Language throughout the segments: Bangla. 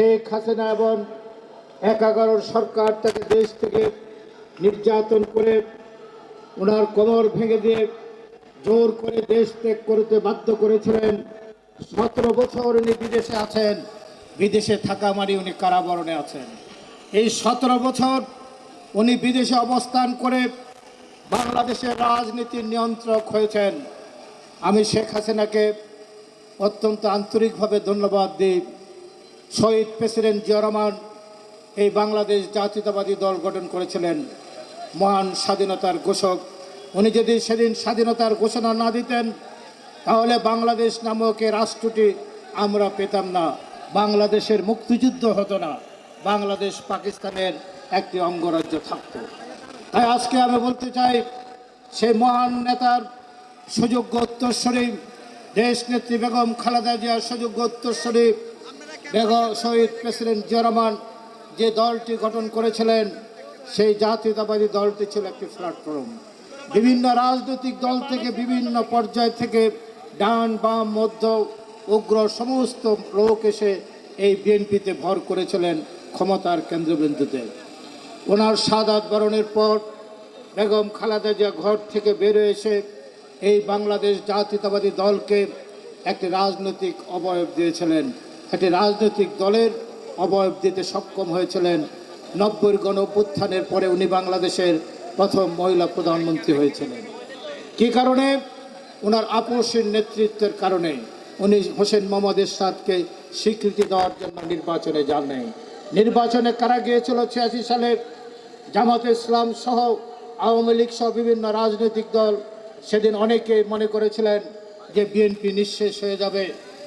শেখ হাসিনা এবং একাগারোর সরকার তাকে দেশ থেকে নির্যাতন করে ওনার কোমর ভেঙে দিয়ে জোর করে দেশ ত্যাগ করতে বাধ্য করেছিলেন। সতেরো বছর উনি বিদেশে আছেন, বিদেশে থাকা মানে উনি কারাবরণে আছেন। এই সতেরো বছর উনি বিদেশে অবস্থান করে বাংলাদেশের রাজনীতির নিয়ন্ত্রক হয়েছেন। আমি শেখ হাসিনাকে অত্যন্ত আন্তরিকভাবে ধন্যবাদ দিই। শহীদ প্রেসিডেন্ট জিয়া রহমান এই বাংলাদেশ জাতীয়তাবাদী দল গঠন করেছিলেন মহান স্বাধীনতার ঘোষক। উনি যদি সেদিন স্বাধীনতার ঘোষণা না দিতেন, তাহলে বাংলাদেশ নামক রাষ্ট্রটি আমরা পেতাম না। বাংলাদেশের মুক্তিযুদ্ধ হতো না। বাংলাদেশ পাকিস্তানের একটি অঙ্গরাজ্য থাকতো। তাই আজকে আমি বলতে চাই সেই মহান নেতার সুযোগ্য উত্তরস্বরী দেশ নেত্রী বেগম খালেদা জিয়ার সুযোগ্য উত্তরস্বরী বেগম শহীদ প্রেসিডেন্ট জিয়ারহমান যে দলটি গঠন করেছিলেন, সেই জাতীয়তাবাদী দলটি ছিল একটি প্ল্যাটফর্ম বিভিন্ন রাজনৈতিক দল থেকে, বিভিন্ন পর্যায় থেকে ডান, বাম, মধ্য, উগ্র সমস্ত লোক এসে এই বিএনপিতে ভর করেছিলেন ক্ষমতার কেন্দ্রবিন্দুতে। ওনার সাদাত বরণের পর বেগম খালেদা জিয়া ঘর থেকে বেরোয় এসে এই বাংলাদেশ জাতীয়তাবাদী দলকে একটি রাজনৈতিক অবয়ব দিয়েছিলেন। একটি রাজনৈতিক দলের অবয়ব দিতে সক্ষম হয়েছিলেন। নব্বই গণ অভ্যুত্থানের পরে উনি বাংলাদেশের প্রথম মহিলা প্রধানমন্ত্রী হয়েছিলেন। কী কারণে? ওনার আপোষের নেতৃত্বের কারণে। উনি হোসেন মোহাম্মদ এরশাদকে স্বীকৃতি দেওয়ার জন্য নির্বাচনে যান নাই। নির্বাচনে কারা গিয়েছিল? ছিয়াশি সালে জামাত ইসলাম সহ আওয়ামী লীগ সহ বিভিন্ন রাজনৈতিক দল সেদিন অনেকে মনে করেছিলেন যে বিএনপি নিঃশেষ হয়ে যাবে।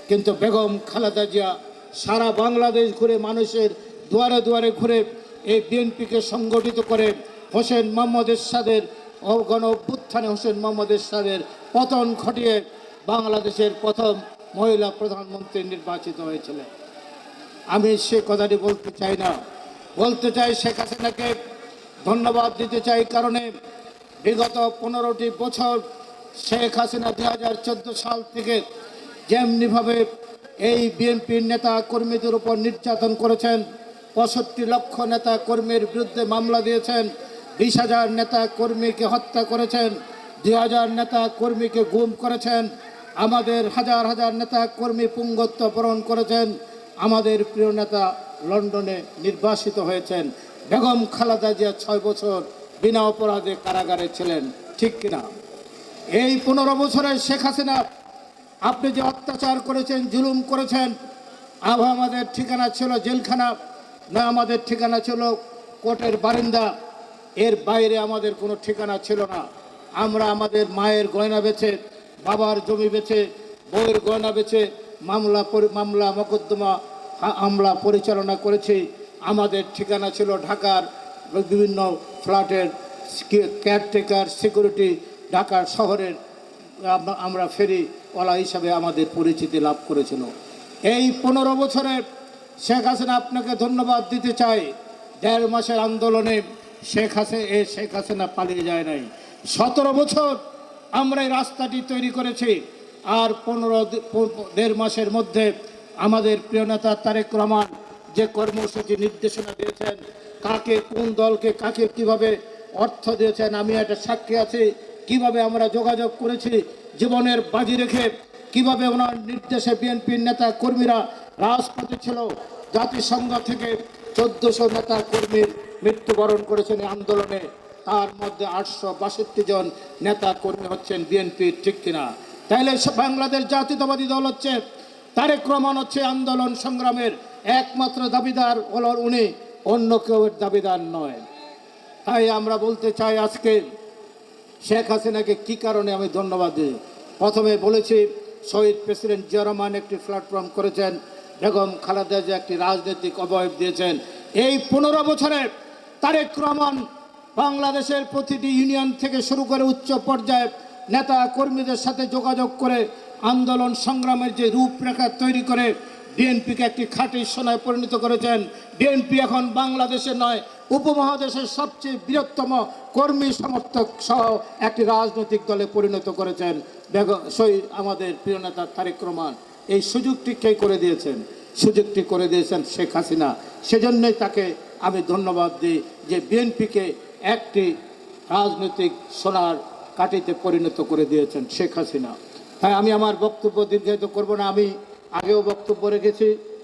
কিন্তু বেগম খালেদা জিয়া সারা বাংলাদেশ ঘুরে মানুষের দুয়ারে দুয়ারে ঘুরে এই বিএনপিকে সংগঠিত করে হোসেন মোহাম্মদ এরশাদের গণ অভ্যুত্থানে হোসেন মোহাম্মদ এরশাদের পতন ঘটিয়ে বাংলাদেশের প্রথম মহিলা প্রধানমন্ত্রী নির্বাচিত হয়েছিলেন। আমি সে কথাটি বলতে চাই না। বলতে চাই শেখ হাসিনাকে ধন্যবাদ দিতে চাই কারণে বিগত পনেরোটি বছর শেখ হাসিনা দু হাজার চোদ্দ সাল থেকে যেমনিভাবে এই বিএনপির নেতা কর্মীদের উপর নির্যাতন করেছেন, পঁয়ষট্টি লক্ষ নেতা কর্মীর বিরুদ্ধে মামলা দিয়েছেন, বিশ হাজার নেতা কর্মীকে হত্যা করেছেন, দুই হাজার নেতা কর্মীকে গুম করেছেন, আমাদের হাজার হাজার নেতা কর্মী পুঙ্গত্ব বরণ করেছেন, আমাদের প্রিয় নেতা লন্ডনে নির্বাসিত হয়েছেন। বেগম খালেদা জিয়া ছয় বছর বিনা অপরাধে কারাগারে ছিলেন, ঠিক কিনা? এই পনেরো বছরে শেখ হাসিনা আপনি যে অত্যাচার করেছেন, জুলুম করেছেন আব আমাদের ঠিকানা ছিল জেলখানা, না আমাদের ঠিকানা ছিল কোর্টের বারিন্দা, এর বাইরে আমাদের কোনো ঠিকানা ছিল না। আমরা আমাদের মায়ের গয়না বেছে বাবার জমি বেছে বউয়ের গয়না বেছে মামলা মামলা মকদ্দমা আমলা পরিচালনা করেছি। আমাদের ঠিকানা ছিল ঢাকার বিভিন্ন ফ্ল্যাটের কেয়ারটেকার সিকিউরিটি ঢাকার শহরের আমরা- আমরা ফেরিওয়ালা হিসাবে আমাদের পরিচিতি লাভ করেছিল। এই পনেরো বছরে শেখ হাসিনা আপনাকে ধন্যবাদ দিতে চাই। দেড় মাসের আন্দোলনে শেখ হাসিনা এ শেখ হাসিনা পালিয়ে যায় নাই। সতেরো বছর আমরা এই রাস্তাটি তৈরি করেছি। আর পনেরো দেড় মাসের মধ্যে আমাদের প্রিয় নেতা তারেক রহমান যে কর্মসূচি নির্দেশনা দিয়েছেন, কাকে কোন দলকে কাকে কীভাবে অর্থ দিয়েছেন, আমি একটা সাক্ষী আছি। কীভাবে আমরা যোগাযোগ করেছি জীবনের বাজি রেখে কীভাবে ওনার নির্দেশে বিএনপির নেতা কর্মীরা রাজপথে ছিল, জাতিসংঘ থেকে চোদ্দশো নেতা কর্মীর মৃত্যুবরণ করেছেন এই আন্দোলনে, তার মধ্যে আটশো বাষট্টি জন নেতা কর্মী হচ্ছেন বিএনপির ঠিক কিনা? তাইলে বাংলাদেশ জাতীয়তাবাদী দল হচ্ছে তারেক রহমান হচ্ছে আন্দোলন সংগ্রামের একমাত্র দাবিদার হল উনি, অন্য কেউ দাবিদার নয়। তাই আমরা বলতে চাই আজকে শেখ হাসিনাকে কি কারণে আমি ধন্যবাদ দিই? প্রথমে বলেছি, শহীদ প্রেসিডেন্ট জিয়া একটি প্ল্যাটফর্ম করেছেন, বেগম খালেদা জিয়া একটি রাজনৈতিক অবয়ব দিয়েছেন। এই পনেরো বছরে তারেক রহমান বাংলাদেশের প্রতিটি ইউনিয়ন থেকে শুরু করে উচ্চ পর্যায়ে নেতা কর্মীদের সাথে যোগাযোগ করে আন্দোলন সংগ্রামের যে রূপরেখা তৈরি করে বিএনপিকে একটি খাঁটি সোনায় পরিণত করেছেন। বিএনপি এখন বাংলাদেশে নয়, উপমহাদেশের সবচেয়ে বৃহত্তম কর্মী সমর্থক সহ একটি রাজনৈতিক দলে পরিণত করেছেন। শহীদ, আমাদের প্রিয় নেতা তারেক রহমান, এই সুযোগটি কে করে দিয়েছেন? সুযোগটি করে দিয়েছেন শেখ হাসিনা। সেজন্যই তাকে আমি ধন্যবাদ দিই যে বিএনপিকে একটি রাজনৈতিক সোনার কাটিতে পরিণত করে দিয়েছেন শেখ হাসিনা। তাই আমি আমার বক্তব্য দীর্ঘায়িত করব না। আমি আগেও বক্তব্য রেখেছি।